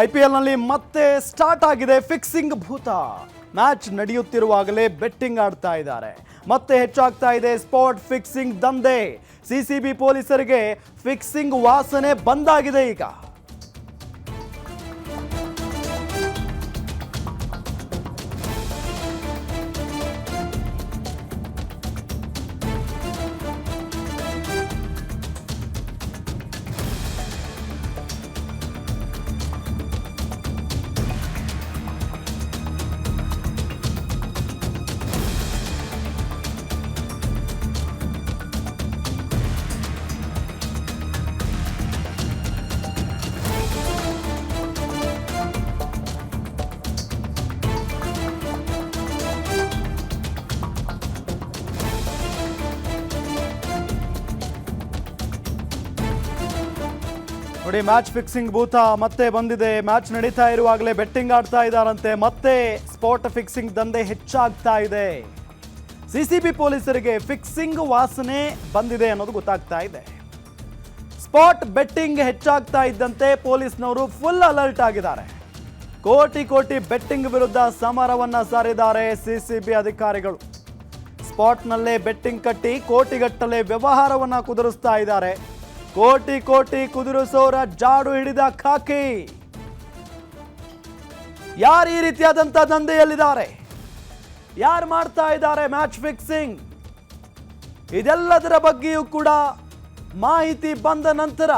ಐಪಿಎಲ್ನಲ್ಲಿ ಮತ್ತೆ ಸ್ಟಾರ್ಟ್ ಆಗಿದೆ ಫಿಕ್ಸಿಂಗ್ ಭೂತ. ಮ್ಯಾಚ್ ನಡೆಯುತ್ತಿರುವಾಗಲೇ ಬೆಟ್ಟಿಂಗ್ ಆಡ್ತಾ ಇದ್ದಾರೆ. ಮತ್ತೆ ಹೆಚ್ಚಾಗ್ತಾ ಇದೆ ಸ್ಪಾಟ್ ಫಿಕ್ಸಿಂಗ್ ದಂಧೆ. ಸಿಸಿಬಿ ಪೊಲೀಸರಿಗೆ ಫಿಕ್ಸಿಂಗ್ ವಾಸನೆ ಬಂದಾಗಿದೆ ಈಗ. ನೋಡಿ ಮ್ಯಾಚ್ ಫಿಕ್ಸಿಂಗ್ ಭೂತ ಮತ್ತೆ ಬಂದಿದೆ. ಮ್ಯಾಚ್ ನಡೀತಾ ಇರುವಾಗಲೇ ಬೆಟ್ಟಿಂಗ್ ಆಡ್ತಾ ಇದ್ದಾರಂತೆ. ಮತ್ತೆ ಸ್ಪಾಟ್ ಫಿಕ್ಸಿಂಗ್ ದಂಧೆ ಹೆಚ್ಚಾಗ್ತಾ ಇದೆ. ಸಿಸಿಬಿ ಪೊಲೀಸರಿಗೆ ಫಿಕ್ಸಿಂಗ್ ವಾಸನೆ ಬಂದಿದೆ ಅನ್ನೋದು ಗೊತ್ತಾಗ್ತಾ ಇದೆ. ಸ್ಪಾಟ್ ಬೆಟ್ಟಿಂಗ್ ಹೆಚ್ಚಾಗ್ತಾ ಇದ್ದಂತೆ ಪೊಲೀಸ್ನವರು ಫುಲ್ ಅಲರ್ಟ್ ಆಗಿದ್ದಾರೆ. ಕೋಟಿ ಕೋಟಿ ಬೆಟ್ಟಿಂಗ್ ವಿರುದ್ಧ ಸಮರವನ್ನ ಸಾರಿದ್ದಾರೆ ಸಿಸಿಬಿ ಅಧಿಕಾರಿಗಳು. ಸ್ಪಾಟ್ನಲ್ಲೇ ಬೆಟ್ಟಿಂಗ್ ಕಟ್ಟಿ ಕೋಟಿಗಟ್ಟಲೆ ವ್ಯವಹಾರವನ್ನ ಕುದುರಿಸ್ತಾ ಇದ್ದಾರೆ. ಕೋಟಿ ಕೋಟಿ ಕುದುರಿಸೋರ ಜಾಡು ಹಿಡಿದ ಖಾಕಿ. ಯಾರು ಈ ರೀತಿಯಾದಂಥ ದಂಧೆಯಲ್ಲಿದ್ದಾರೆ? ಯಾರು ಮಾಡ್ತಾ ಇದ್ದಾರೆ ಮ್ಯಾಚ್ ಫಿಕ್ಸಿಂಗ್? ಇದೆಲ್ಲದರ ಬಗ್ಗೆಯೂ ಕೂಡ ಮಾಹಿತಿ ಬಂದ ನಂತರ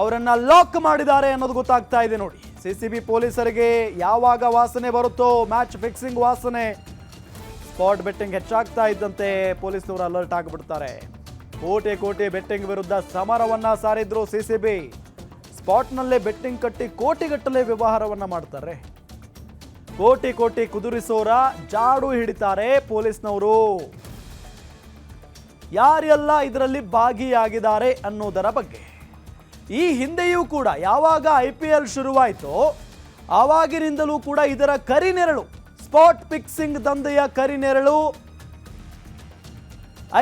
ಅವರನ್ನ ಲಾಕ್ ಮಾಡಿದ್ದಾರೆ ಅನ್ನೋದು ಗೊತ್ತಾಗ್ತಾ ಇದೆ ನೋಡಿ. ಸಿ ಪೊಲೀಸರಿಗೆ ಯಾವಾಗ ವಾಸನೆ ಬರುತ್ತೋ, ಮ್ಯಾಚ್ ಫಿಕ್ಸಿಂಗ್ ವಾಸನೆ, ಸ್ಪಾಟ್ ಬೆಟ್ಟಿಂಗ್ ಹೆಚ್ಚಾಗ್ತಾ ಇದ್ದಂತೆ ಪೊಲೀಸ್ನವರು ಅಲರ್ಟ್ ಆಗಿಬಿಡ್ತಾರೆ. ಕೋಟಿ ಕೋಟಿ ಬೆಟ್ಟಿಂಗ್ ವಿರುದ್ಧ ಸಮರವನ್ನ ಸಾರಿದ್ರು ಸಿಸಿಬಿ. ಸ್ಪಾಟ್ನಲ್ಲೇ ಬೆಟ್ಟಿಂಗ್ ಕಟ್ಟಿ ಕೋಟಿಗಟ್ಟಲೆ ವ್ಯವಹಾರವನ್ನ ಮಾಡ್ತಾರೆ. ಕೋಟಿ ಕೋಟಿ ಕುದುರಿಸೋರ ಜಾಡು ಹಿಡಿತಾರೆ ಪೊಲೀಸ್ನವರು. ಯಾರೆಲ್ಲ ಇದರಲ್ಲಿ ಭಾಗಿಯಾಗಿದ್ದಾರೆ ಅನ್ನೋದರ ಬಗ್ಗೆ. ಈ ಹಿಂದೆಯೂ ಕೂಡ ಯಾವಾಗ ಐ ಪಿ ಎಲ್ ಶುರುವಾಯಿತೋ ಆವಾಗಿನಿಂದಲೂ ಕೂಡ ಇದರ ಕರಿನೆರಳು, ಸ್ಪಾಟ್ ಫಿಕ್ಸಿಂಗ್ ದಂಧೆಯ ಕರಿನೆರಳು,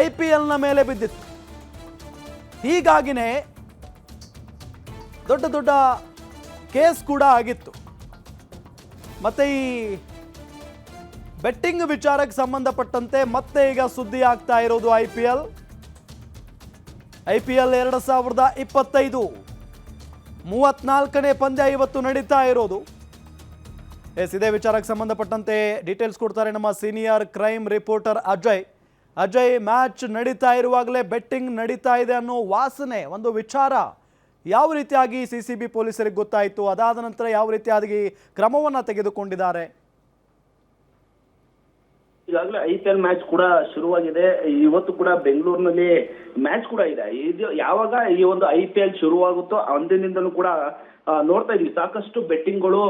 ಐ ಪಿ ಎಲ್ನ ಮೇಲೆ ಬಿದ್ದಿತ್ತು. ಹೀಗಾಗಿನೇ ದೊಡ್ಡ ದೊಡ್ಡ ಕೇಸ್ ಕೂಡ ಆಗಿತ್ತು. ಮತ್ತೆ ಈ ಬೆಟ್ಟಿಂಗ್ ವಿಚಾರಕ್ಕೆ ಸಂಬಂಧಪಟ್ಟಂತೆ ಮತ್ತೆ ಈಗ ಸುದ್ದಿ ಆಗ್ತಾ ಇರೋದು I P L. I P L ಎರಡು ಸಾವಿರದ ಇಪ್ಪತ್ತೈದು ಮೂವತ್ನಾಲ್ಕನೇ ಪಂದ್ಯ ಇವತ್ತು ನಡೀತಾ ಇರೋದು. ಎಸ್, ಇದೇ ವಿಚಾರಕ್ಕೆ ಸಂಬಂಧಪಟ್ಟಂತೆ ಡೀಟೇಲ್ಸ್ ಕೊಡ್ತಾರೆ ನಮ್ಮ senior crime reporter Ajay. Ajay match ನಡೀತಾ ಇರುವಾಗಲೇ ಬೆಟ್ಟಿಂಗ್ ನಡೀತಾ ಇದೆ ಅನ್ನೋ ವಾಸನೆ, ಒಂದು ವಿಚಾರ ಯಾವ ರೀತಿಯಾಗಿ ಸಿ ಸಿ ಬಿ ಪೊಲೀಸರಿಗೆ ಗೊತ್ತಾಯಿತು? ಅದಾದ ನಂತರ ಯಾವ ರೀತಿಯಾಗಿ ಕ್ರಮವನ್ನು ತೆಗೆದುಕೊಂಡಿದ್ದಾರೆ? ಈಗಾಗಲೇ ಐ ಪಿ ಎಲ್ ಮ್ಯಾಚ್ ಕೂಡ ಶುರುವಾಗಿದೆ. ಇವತ್ತು ಕೂಡ ಬೆಂಗಳೂರಿನಲ್ಲಿ ಮ್ಯಾಚ್ ಕೂಡ ಇದೆ. ಇದು ಯಾವಾಗ ಈ ಒಂದು ಐ ಪಿ ಎಲ್ ಶುರುವಾಗುತ್ತೋ ಅಂದಿನಿಂದಲೂ ಕೂಡ ನೋಡ್ತಾ ಇದೀವಿ ಸಾಕಷ್ಟು ಬೆಟ್ಟಿಂಗ್ಗಳು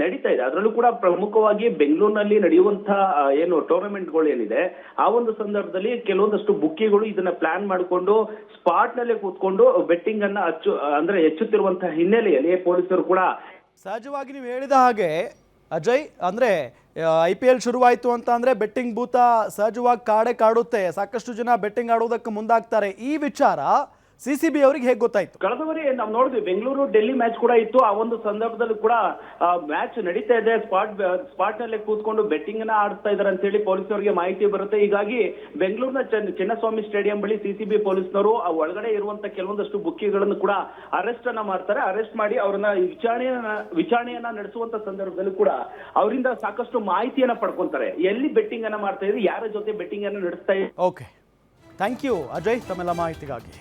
ನಡೀತಾ ಇದೆ. ಅದರಲ್ಲೂ ಕೂಡ ಪ್ರಮುಖವಾಗಿ ಬೆಂಗಳೂರಿನಲ್ಲಿ ನಡೆಯುವಂತಹ ಏನು ಟೂರ್ನಮೆಂಟ್ಗಳು ಏನಿದೆ, ಆ ಒಂದು ಸಂದರ್ಭದಲ್ಲಿ ಕೆಲವೊಂದಷ್ಟು ಬುಕ್ಕಿಗಳು ಇದನ್ನ ಪ್ಲಾನ್ ಮಾಡಿಕೊಂಡು ಸ್ಪಾಟ್ ನಲ್ಲೇ ಕೂತ್ಕೊಂಡು ಬೆಟ್ಟಿಂಗ್ ಅನ್ನ ಅಚ್ಚು, ಅಂದ್ರೆ ಹೆಚ್ಚುತ್ತಿರುವಂತಹ ಹಿನ್ನೆಲೆಯಲ್ಲಿ ಪೊಲೀಸರು ಕೂಡ ಸಹಜವಾಗಿ ನೀವು ಹೇಳಿದ ಹಾಗೆ, ಅಜಯ್, ಅಂದರೆ ಐ ಪಿ ಎಲ್ ಶುರುವಾಯಿತು ಅಂತ ಅಂದರೆ ಬೆಟ್ಟಿಂಗ್ ಭೂತ ಸಹಜವಾಗಿ ಕಾಡೆ ಕಾಡುತ್ತೆ. ಸಾಕಷ್ಟು ಜನ ಬೆಟ್ಟಿಂಗ್ ಆಡೋದಕ್ಕೆ ಮುಂದಾಗ್ತಾರೆ. ಈ ವಿಚಾರ ಸಿ ಸಿ ಬಿ ಅವರಿಗೆ ಹೇಗೆ ಗೊತ್ತಾಯ್ತು? ಕಳೆದ ಬಾರಿ ನಾವು ನೋಡಿದ್ವಿ ಬೆಂಗಳೂರು ಡೆಲ್ಲಿ ಮ್ಯಾಚ್ ಕೂಡ ಇತ್ತು. ಆ ಒಂದು ಸಂದರ್ಭದಲ್ಲಿ ಕೂಡ ಮ್ಯಾಚ್ ನಡೀತಾ ಇದೆ. ಸ್ಪಾಟ್ ಸ್ಪಾಟ್ನಲ್ಲಿ ಕೂತ್ಕೊಂಡು ಬೆಟ್ಟಿಂಗ್ನ ಆಡ್ತಾ ಇದಾರೆ ಅಂತ ಹೇಳಿ ಪೊಲೀಸರಿಗೆ ಮಾಹಿತಿ ಬರುತ್ತೆ. ಹೀಗಾಗಿ ಬೆಂಗಳೂರಿನ ಚೆನ್ನ- ಚಿನ್ನಸ್ವಾಮಿ ಸ್ಟೇಡಿಯಂ ಬಳಿ ಸಿಸಿಬಿ ಪೊಲೀಸ್ನವರು ಆ ಒಳಗಡೆ ಇರುವಂತ ಕೆಲವೊಂದಷ್ಟು ಬುಕ್ಕಿಗಳನ್ನು ಕೂಡ ಅರೆಸ್ಟ್ ಅನ್ನ ಮಾಡ್ತಾರೆ. ಅರೆಸ್ಟ್ ಮಾಡಿ ಅವರನ್ನ ವಿಚಾರಣೆಯನ್ನ ವಿಚಾರಣೆಯನ್ನ ನಡೆಸುವಂತ ಸಂದರ್ಭದಲ್ಲಿ ಕೂಡ ಅವರಿಂದ ಸಾಕಷ್ಟು ಮಾಹಿತಿಯನ್ನ ಪಡ್ಕೊಂತಾರೆ. ಎಲ್ಲಿ ಬೆಟ್ಟಿಂಗ್ ಅನ್ನ ಮಾಡ್ತಾ ಇದ್ರೆ ಯಾರ ಜೊತೆ ಬೆಟ್ಟಿಂಗ್ ಅನ್ನ ನಡೆಸ್ತಾ ಇದೆ ಓಕೆ ಥ್ಯಾಂಕ್ ಯು ಅಜಯ್ ತಮ್ಮೆಲ್ಲ ಮಾಹಿತಿಗಾಗಿ.